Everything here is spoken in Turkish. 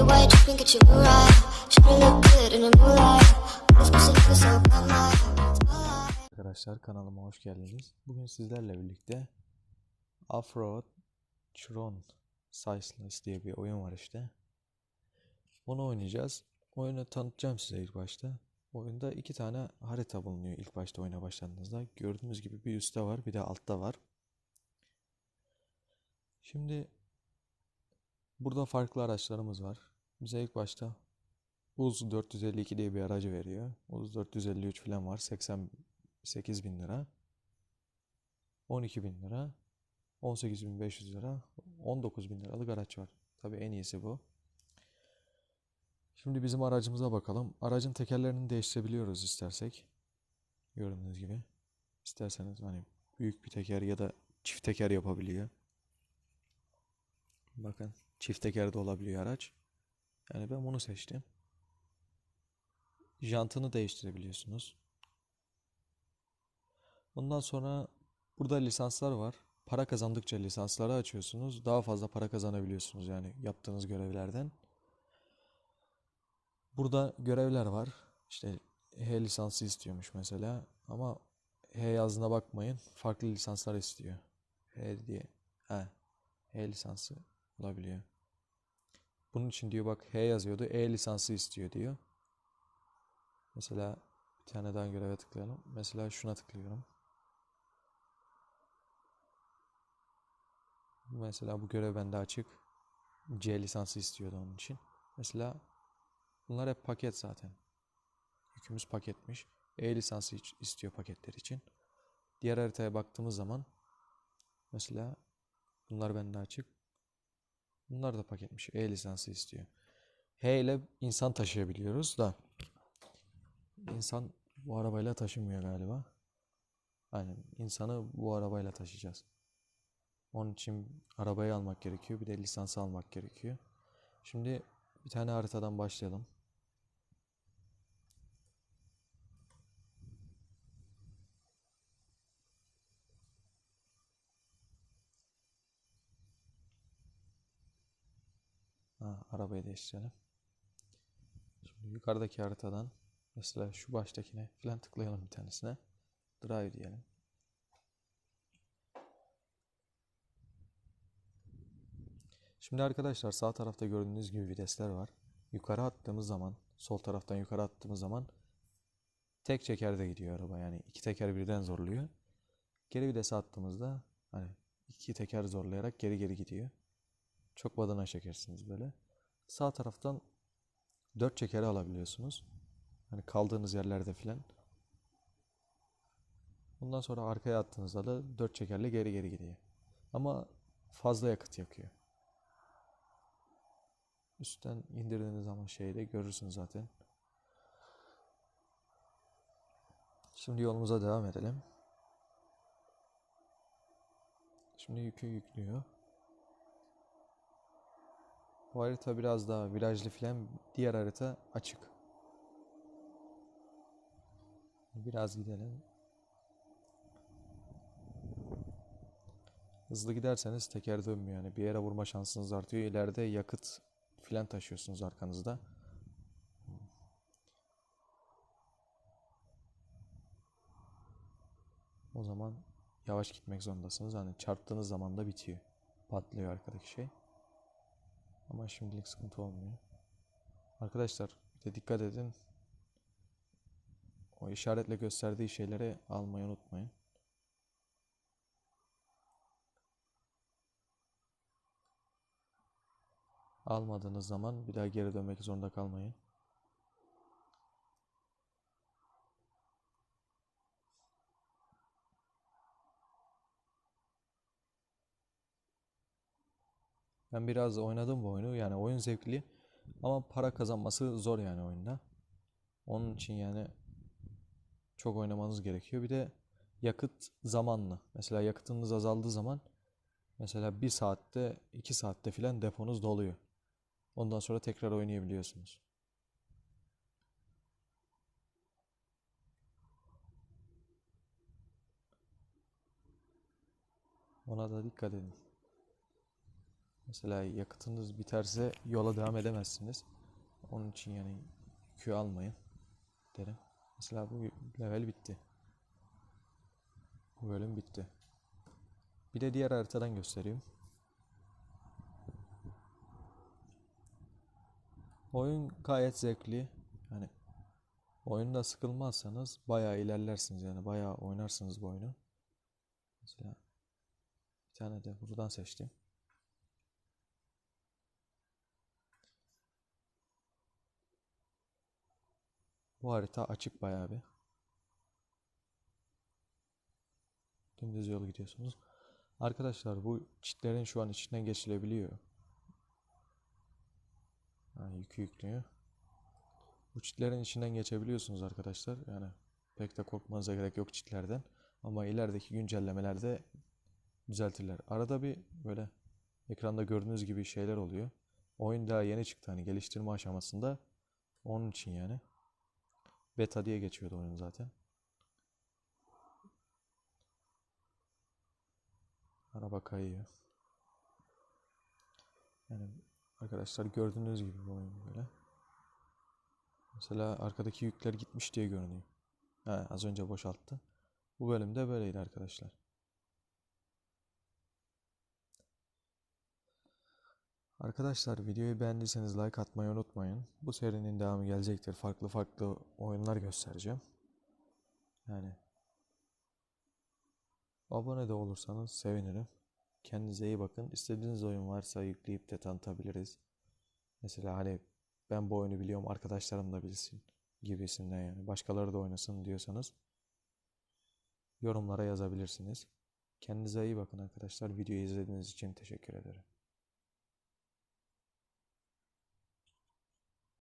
your. Arkadaşlar kanalıma hoş geldiniz. Bugün sizlerle birlikte Afro Tron Sizeless diye bir oyun var işte. Onu oynayacağız. Oyunu tanıtacağım size ilk başta. Oyunda iki tane harita bulunuyor ilk başta oyuna başladığınızda. Gördüğünüz gibi bir üstte var bir de altta var. Şimdi burada farklı araçlarımız var. Bize ilk başta Uz 452 diye bir aracı veriyor. Uz 453 falan var. 88 bin lira. 12 bin lira. 18.500 lira. 19 bin liralık araç var. Tabii en iyisi bu. Şimdi bizim aracımıza bakalım. Aracın tekerlerini değiştirebiliyoruz istersek. Gördüğünüz gibi. İsterseniz hani büyük bir teker ya da çift teker yapabiliyor. Bakın çift teker de olabiliyor araç. Yani ben bunu seçtim. Jantını değiştirebiliyorsunuz. Ondan sonra burada lisanslar var. Para kazandıkça lisansları açıyorsunuz. Daha fazla para kazanabiliyorsunuz yani yaptığınız görevlerden. Burada görevler var. İşte H lisansı istiyormuş mesela. Ama H yazdığına bakmayın. Farklı lisanslar istiyor. H diye. He. H lisansı olabiliyor. Bunun için diyor bak H yazıyordu. E lisansı istiyor diyor. Mesela bir tane daha göreve tıklayalım. Mesela şuna tıklıyorum. Mesela bu görev bende açık. C lisansı istiyordu onun için. Mesela bunlar hep paket zaten. Yükümüz paketmiş. E lisansı istiyor paketler için. Diğer haritaya baktığımız zaman mesela bunlar bende açık. Bunlar da paketmiş. E lisansı istiyor. H ile insan taşıyabiliyoruz da insan bu arabayla taşımıyor galiba. Aynen insanı bu arabayla taşıyacağız. Onun için arabayı almak gerekiyor. Bir de lisansı almak gerekiyor. Şimdi bir tane haritadan başlayalım. Arabayı değiştirelim. Şimdi yukarıdaki haritadan mesela şu baştakine falan tıklayalım bir tanesine. Drive diyelim. Şimdi arkadaşlar sağ tarafta gördüğünüz gibi vitesler var. Yukarı attığımız zaman, sol taraftan yukarı attığımız zaman tek çekerde gidiyor araba. Yani iki teker birden zorluyor. Geri vitese attığımızda hani iki teker zorlayarak geri geri gidiyor. Çok badana çekersiniz böyle. Sağ taraftan dört çekeri alabiliyorsunuz. Hani kaldığınız yerlerde filan. Bundan sonra arkaya attığınızda da dört çekerle geri geri gidiyor. Ama fazla yakıt yakıyor. Üstten indirdiğiniz zaman şeyde görürsünüz zaten. Şimdi yolumuza devam edelim. Şimdi yükü yüklüyor. Bu harita biraz daha virajlı filan. Diğer harita açık. Biraz gidelim. Hızlı giderseniz teker dönmüyor yani bir yere vurma şansınız artıyor. İleride yakıt filan taşıyorsunuz arkanızda. O zaman yavaş gitmek zorundasınız. Hani çarptığınız zaman da bitiyor. Patlıyor arkadaki şey. Ama şimdilik sıkıntı olmuyor. Arkadaşlar bir de dikkat edin. O işaretle gösterdiği şeyleri almayı unutmayın. Almadığınız zaman bir daha geri dönmek zorunda kalmayın. Ben biraz oynadım bu oyunu. Yani oyun zevkli ama para kazanması zor yani oyunda. Onun için yani çok oynamanız gerekiyor. Bir de yakıt zamanlı. Mesela yakıtınız azaldığı zaman mesela bir saatte, iki saatte filan deponuz doluyor. Ondan sonra tekrar oynayabiliyorsunuz. Ona da dikkat edin. Mesela yakıtınız biterse yola devam edemezsiniz. Onun için yani yükü almayın derim. Mesela bu level bitti. Bu bölüm bitti. Bir de diğer haritadan göstereyim. Oyun gayet zevkli. Yani oyunda sıkılmazsanız bayağı ilerlersiniz yani bayağı oynarsınız bu oyunu. Mesela bir tane de buradan seçtim. Bu harita açık bayağı bir. Dümdüz yol gidiyorsunuz. Arkadaşlar bu çitlerin şu an içinden geçilebiliyor. Yani yükü yüklüyor. Bu çitlerin içinden geçebiliyorsunuz arkadaşlar. Yani pek de korkmanıza gerek yok çitlerden. Ama ilerideki güncellemelerde düzeltirler. Arada bir böyle ekranda gördüğünüz gibi şeyler oluyor. Oyun daha yeni çıktı hani geliştirme aşamasında. Onun için yani. Beta diye geçiyordu oyun zaten. Araba kayıyor. Yani arkadaşlar gördüğünüz gibi bu oyun böyle. Mesela arkadaki yükler gitmiş diye görünüyor. Ha, az önce boşalttı. Bu bölümde böyleydi arkadaşlar. Arkadaşlar videoyu beğendiyseniz like atmayı unutmayın. Bu serinin devamı gelecektir. Farklı farklı oyunlar göstereceğim. Yani abone de olursanız sevinirim. Kendinize iyi bakın. İstediğiniz oyun varsa yükleyip de tanıtabiliriz. Mesela hani ben bu oyunu biliyorum arkadaşlarım da bilsin gibisinden yani. Başkaları da oynasın diyorsanız yorumlara yazabilirsiniz. Kendinize iyi bakın arkadaşlar. Videoyu izlediğiniz için teşekkür ederim.